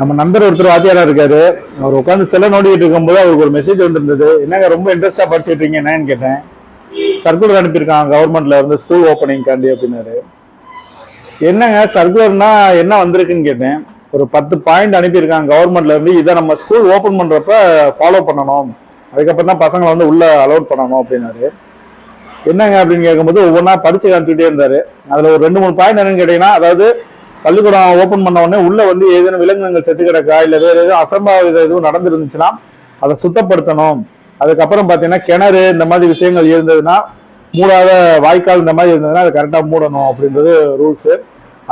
நம்ம நண்பர் ஒருத்தர் வாத்தியாரா இருக்காரு. அவர் உட்காந்து செல்ல நோண்டிட்டு இருக்கும்போது அவருக்கு ஒரு மெசேஜ் வந்திருந்தது. என்னங்க ரொம்ப இன்ட்ரெஸ்டா படிச்சுட்டு இருக்கீங்க என்னன்னு கேட்டேன். சர்க்குலர் அனுப்பியிருக்காங்க கவர்மெண்ட்ல இருந்து ஸ்கூல் ஓப்பனிங் காண்டி அப்படின்னாரு. என்னங்க சர்க்குலர்னா என்ன வந்திருக்குன்னு கேட்டேன். ஒரு பத்து பாயிண்ட் அனுப்பியிருக்காங்க கவர்மெண்ட்ல இருந்து. இதை நம்ம ஸ்கூல் ஓப்பன் பண்றப்ப ஃபாலோ பண்ணணும். அதுக்கப்புறம் தான் பசங்களை வந்து உள்ள அலோட் பண்ணணும் அப்படின்னாரு. என்னங்க அப்படின்னு கேட்கும்போது ஒவ்வொன்றா படிச்சு காமிச்சுட்டே இருந்தாரு. அதுல ஒரு ரெண்டு மூணு பாயிண்ட் என்னன்னு கேட்டீங்கன்னா அதாவது பள்ளிக்கூடம் ஓப்பன் பண்ண உடனே உள்ள வந்து ஏதேனும் விலங்கினங்கள் செத்து கிடக்கா இல்ல வேற எதுவும் அசம்பாவித எதுவும் நடந்துருந்துச்சுன்னா அதை சுத்தப்படுத்தணும். அதுக்கப்புறம் பாத்தீங்கன்னா கிணறு இந்த மாதிரி விஷயங்கள் இருந்ததுன்னா மூடாத வாய்க்கால் இந்த மாதிரி இருந்ததுன்னா அதை கரெக்டா மூடணும் அப்படின்றது ரூல்ஸ்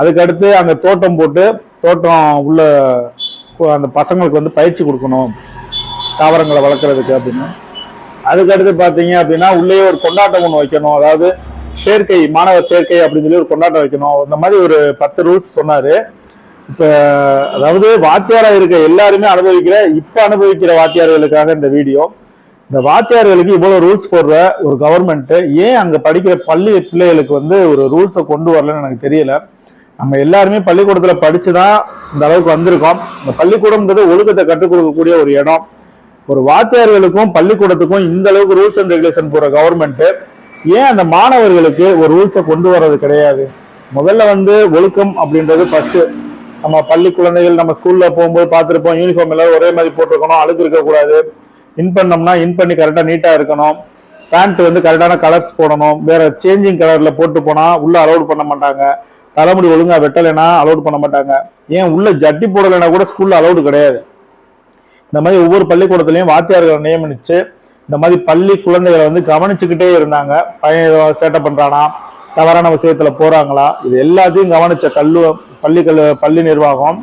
அதுக்கடுத்து அந்த தோட்டம் போட்டு தோட்டம் உள்ள அந்த பசங்களுக்கு வந்து பயிற்சி கொடுக்கணும் தாவரங்களை வளர்க்குறதுக்கு அப்படின்னு. அதுக்கடுத்து பார்த்தீங்க அப்படின்னா உள்ளே ஒரு கொண்டாட்டம் ஒன்று வைக்கணும். அதாவது சேர்க்கை மாணவர் சேர்க்கை அப்படின்னு சொல்லி ஒரு கொண்டாட்டம் வைக்கணும். இந்த மாதிரி ஒரு பத்து ரூல்ஸ் சொன்னாரு. இப்ப அதாவது வாத்தியாரா இருக்க எல்லாருமே அனுபவிக்கிற இப்ப அனுபவிக்கிற வாத்தியார்களுக்காக இந்த வீடியோ. இந்த வாத்தியார்களுக்கு இவ்வளவு ரூல்ஸ் போடுற ஒரு கவர்மெண்ட் ஏன் அங்க படிக்கிற பள்ளி பிள்ளைகளுக்கு வந்து ஒரு ரூல்ஸை கொண்டு வரலன்னு எனக்கு தெரியல. நம்ம எல்லாருமே பள்ளிக்கூடத்துல படிச்சுதான் இந்த அளவுக்கு வந்திருக்கோம். இந்த பள்ளிக்கூடம்ன்றது ஒழுக்கத்தை கற்றுக் கொடுக்கக்கூடிய ஒரு இடம். ஒரு வாத்தியார்களுக்கும் பள்ளிக்கூடத்துக்கும் இந்த அளவுக்கு ரூல்ஸ் அண்ட் ரெகுலேஷன் போற கவர்மெண்ட் ஏன் அந்த மாணவர்களுக்கு ஒரு ரூல்ஸை கொண்டு வர்றது கிடையாது? முதல்ல வந்து ஒழுக்கம் அப்படின்றது ஃபர்ஸ்ட் நம்ம பள்ளி குழந்தைகள் நம்ம ஸ்கூல்ல போகும்போது பார்த்துருப்போம் யூனிஃபார்ம் எல்லாரும் ஒரே மாதிரி போட்டிருக்கணும் அழுக்கு இருக்கக்கூடாது இன் பண்ணோம்னா இன் பண்ணி கரெக்டாக நீட்டாக இருக்கணும். பேண்ட் வந்து கரெக்டான கலர்ஸ் போடணும். வேற சேஞ்சிங் கலர்ல போட்டு போனா உள்ள அலோட் பண்ண மாட்டாங்க. தலைமுடி ஒழுங்கா வெட்டலைன்னா அலோட் பண்ண மாட்டாங்க. ஏன் உள்ள ஜட்டி போடலைன்னா கூட ஸ்கூல்ல அலோடு கிடையாது. இந்த மாதிரி ஒவ்வொரு பள்ளிக்கூடத்துலையும் வாத்தியார்களை நியமிச்சு இந்த மாதிரி பள்ளி குழந்தைகளை வந்து கவனிச்சுக்கிட்டே இருந்தாங்க. பையன் ஏதோ சேட்டை பண்றானா தவறான விஷயத்துல போறாங்களா இது எல்லாத்தையும் கவனிச்ச கல்லு பள்ளி கல்லு பள்ளி நிர்வாகம்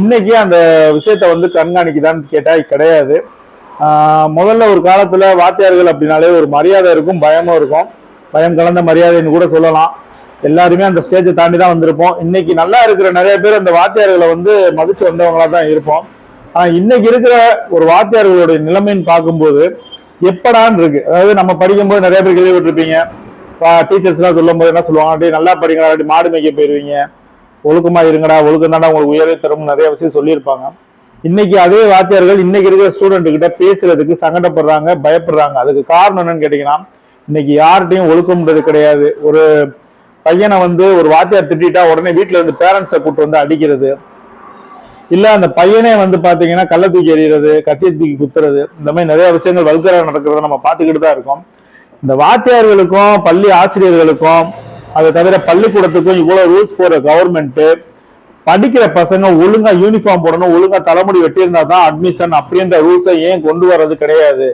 இன்னைக்கு அந்த விஷயத்த வந்து கண்காணிக்குதான்னு கேட்டா கிடையாது. முதல்ல ஒரு காலத்துல வாத்தியார்கள் அப்படின்னாலே ஒரு மரியாதை இருக்கும் பயமும் இருக்கும். பயம் கலந்த மரியாதைன்னு கூட சொல்லலாம். எல்லாருமே அந்த ஸ்டேஜை தாண்டி தான் வந்திருப்போம். இன்னைக்கு நல்லா இருக்கிற நிறைய பேர் அந்த வாத்தியார்களை வந்து மதிச்சு வந்தவங்களா தான் இருப்போம். ஆனா இன்னைக்கு இருக்கிற ஒரு வாத்தியார்களுடைய நிலைமைன்னு பார்க்கும்போது எப்படான்னு இருக்கு அதாவது நம்ம படிக்கும்போது நிறைய பேர் கேள்விப்பட்டிருப்பீங்க. டீச்சர்ஸ் எல்லாம் சொல்லும் போது என்ன சொல்லுவாங்க? அப்படியே நல்லா படிங்கடா அப்படி மாடு மேய்க்க போயிருவீங்க. ஒழுக்கமா இருங்கடா ஒழுக்கம் தாண்டா உங்களுக்கு உயர்வை தரும் நிறைய விஷயம் சொல்லியிருப்பாங்க. இன்னைக்கு அதே வாத்தியார்கள் இன்னைக்கு இருக்கிற ஸ்டூடெண்ட் கிட்ட பேசுறதுக்கு சங்கடப்படுறாங்க பயப்படுறாங்க. அதுக்கு காரணம் என்னன்னு கேட்டீங்கன்னா இன்னைக்கு யார்கிட்டயும் ஒழுக்கம்ன்றது கிடையாது. ஒரு பையனை வந்து ஒரு வாத்தியார் திட்டிட்டா உடனே வீட்டுல இருந்து பேரண்ட்ஸை கூட்டு வந்து அடிக்கிறது. இல்ல அந்த பையனே வந்து பாத்தீங்கன்னா கள்ள தூக்கி எறிகிறது கத்திய தூக்கி குத்துறது இந்த மாதிரி நிறைய விஷயங்கள் வல்கரா நடக்கிறத நம்ம பார்த்துக்கிட்டு தான் இருக்கோம். இந்த வாத்தியார்களுக்கும் பள்ளி ஆசிரியர்களுக்கும் அதை தவிர பள்ளிக்கூடத்துக்கும் இவ்வளவு ரூல்ஸ் போற கவர்மெண்ட் படிக்கிற பசங்க ஒழுங்கா யூனிஃபார்ம் போடணும் ஒழுங்கா தலைமுடி வெட்டியிருந்தா தான் அட்மிஷன் அப்படின்ற ரூல்ஸை ஏன் கொண்டு வர்றது கிடையாது?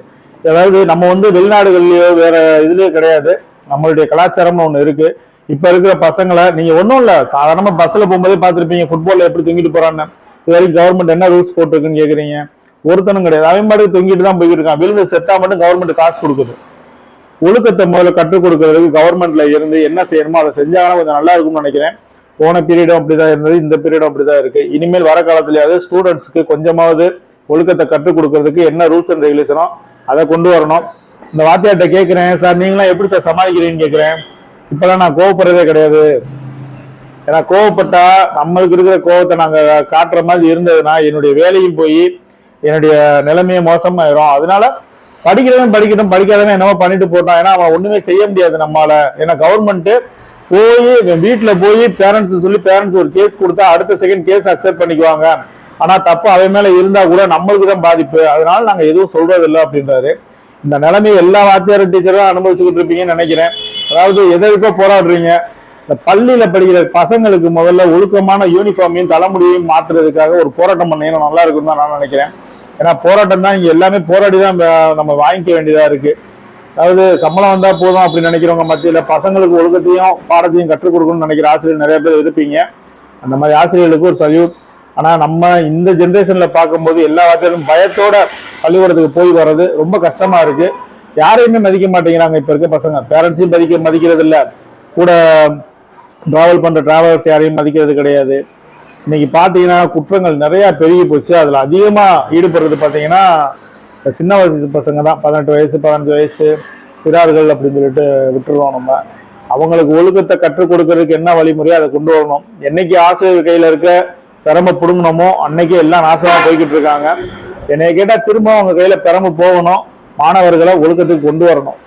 அதாவது நம்ம வந்து வெளிநாடுகள்லயோ வேற இதுலயோ கிடையாது. நம்மளுடைய கலாச்சாரம்னு ஒண்ணு இருக்கு. இப்ப இருக்கிற பசங்களை நீங்க ஒன்றும் இல்ல சாதாரணமா பஸ்ல போகும்போதே பார்த்துருப்பீங்க ஃபுட்பால்ல எப்படி தூங்கிட்டு போறான்னு. இது வரைக்கும் கவர்மெண்ட் என்ன ரூல்ஸ் போட்டிருக்குன்னு கேட்குறீங்க ஒருத்தனும் கிடையாது. அவன் பாட்டுக்கு தொங்கிட்டு தான் போய்கிட்டு இருக்கான் விழுந்து செத்தா மட்டும் கவர்மெண்ட் காசு கொடுக்குது. ஒழுக்கத்தை முதல்ல கற்றுக் கொடுக்கறதுக்கு கவர்மெண்ட்ல இருந்து என்ன செய்யணுமோ அதை செஞ்சாங்கன்னா கொஞ்சம் நல்லா இருக்கும்னு நினைக்கிறேன். போன பீரியடும் அப்படிதான் இருந்தது. இந்த பீரியடும் அப்படிதான் இருக்கு. இனிமேல் வர காலத்திலேயாவது ஸ்டூடெண்ட்ஸ்க்கு கொஞ்சமாவது ஒழுக்கத்தை கற்றுக் கொடுக்கறதுக்கு என்ன ரூல்ஸ் அண்ட் ரெகுலேஷனோ அதை கொண்டு வரணும். இந்த வாத்தியார்ட்ட கேட்கிறேன் சார் நீங்களாம் எப்படி சார் சமாளிக்கிறீங்கன்னு கேட்கிறேன் இப்பெல்லாம் நான் கோவப்படுறதே கிடையாது. ஏன்னா கோவப்பட்டா நம்மளுக்கு இருக்கிற கோவத்தை நாங்க காட்டுற மாதிரி இருந்ததுன்னா என்னுடைய வேலையும் போய் என்னுடைய நிலைமையை மோசமாயிரும். அதனால படிக்கிறவன் படிக்கட்டும் படிக்காதவன் என்னமோ பண்ணிட்டு போட்டான். ஏன்னா அவன் ஒண்ணுமே செய்ய முடியாது நம்மால. ஏன்னா கவர்மெண்ட் போய் இவன் வீட்டுல போய் பேரண்ட்ஸ் சொல்லி பேரண்ட்ஸ் ஒரு கேஸ் கொடுத்தா அடுத்த செகண்ட் கேஸ் அக்செப்ட் பண்ணிக்குவாங்க. ஆனா தப்பு அவன் மேல இருந்தா கூட நம்மளுக்கு தான் பாதிப்பு. அதனால நாங்க எதுவும் சொல்றது இல்லை அப்படின்றாரு. இந்த நிலைமையை எல்லா வாத்தியார் டீச்சரும் அனுபவிச்சுக்கிட்டு இருப்பீங்கன்னு நினைக்கிறேன். அதாவது எதற்கோ போராடுறீங்க? இந்த பள்ளியில படிக்கிற பசங்களுக்கு முதல்ல ஒழுக்கமான யூனிஃபார்மையும் தலைமுடியையும் மாத்துறதுக்காக ஒரு போராட்டம் பண்ணீங்கன்னா நல்லா இருக்கும்னு தான் நான் நினைக்கிறேன். ஏன்னா போராட்டம் தான் இங்க எல்லாமே போராடி தான் நம்ம- வாங்கிக்க வேண்டியதா இருக்கு. அதாவது சம்பளம் வந்தா போதும் அப்படின்னு நினைக்கிறவங்க மத்தியில பசங்களுக்கு ஒழுக்கத்தையும் பாடத்தையும் கற்றுக் கொடுக்கணும்னு நினைக்கிற ஆசிரியர் நிறைய பேர் இருப்பீங்க. அந்த மாதிரி ஆசிரியர்களுக்கு ஒரு சல்யூட் ஆனா நம்ம இந்த ஜென்ரேஷன்ல பார்க்கும்போது எல்லா வார்த்தையிலும் பயத்தோட பள்ளிக்கூடத்துக்கு போய் வர்றது ரொம்ப கஷ்டமா இருக்கு. யாரையுமே மதிக்க மாட்டேங்கிறாங்க இப்ப இருக்க பசங்க. பேரண்ட்ஸையும் மதிக்க மதிக்கிறது இல்ல கூட டிராவல் பண்ணுற டிராவலர்ஸ் யாரையும் மதிக்கிறது கிடையாது. இன்னைக்கு பார்த்தீங்கன்னா குற்றங்கள் நிறையா பெருகி போச்சு. அதில் அதிகமாக ஈடுபடுறது பார்த்தீங்கன்னா சின்ன வயசு பசங்க தான். பதினெட்டு வயசு பதினஞ்சு வயசு சிறார்கள் அப்படின்னு சொல்லிட்டு விட்டுருவோம் நம்ம. அவங்களுக்கு ஒழுக்கத்தை கற்றுக் கொடுக்கறதுக்கு என்ன வழிமுறையோ அதை கொண்டு வரணும். என்னைக்கு ஆசிரியர் கையில் இருக்க பெரம்ப பிடுங்கணுமோ அன்னைக்கே எல்லாம் நாசமாக போய்கிட்டு இருக்காங்க. என்னை கேட்டால் திரும்ப அவங்க கையில் பெரம்பு போகணும். மாணவர்களை ஒழுக்கத்துக்கு கொண்டு வரணும்.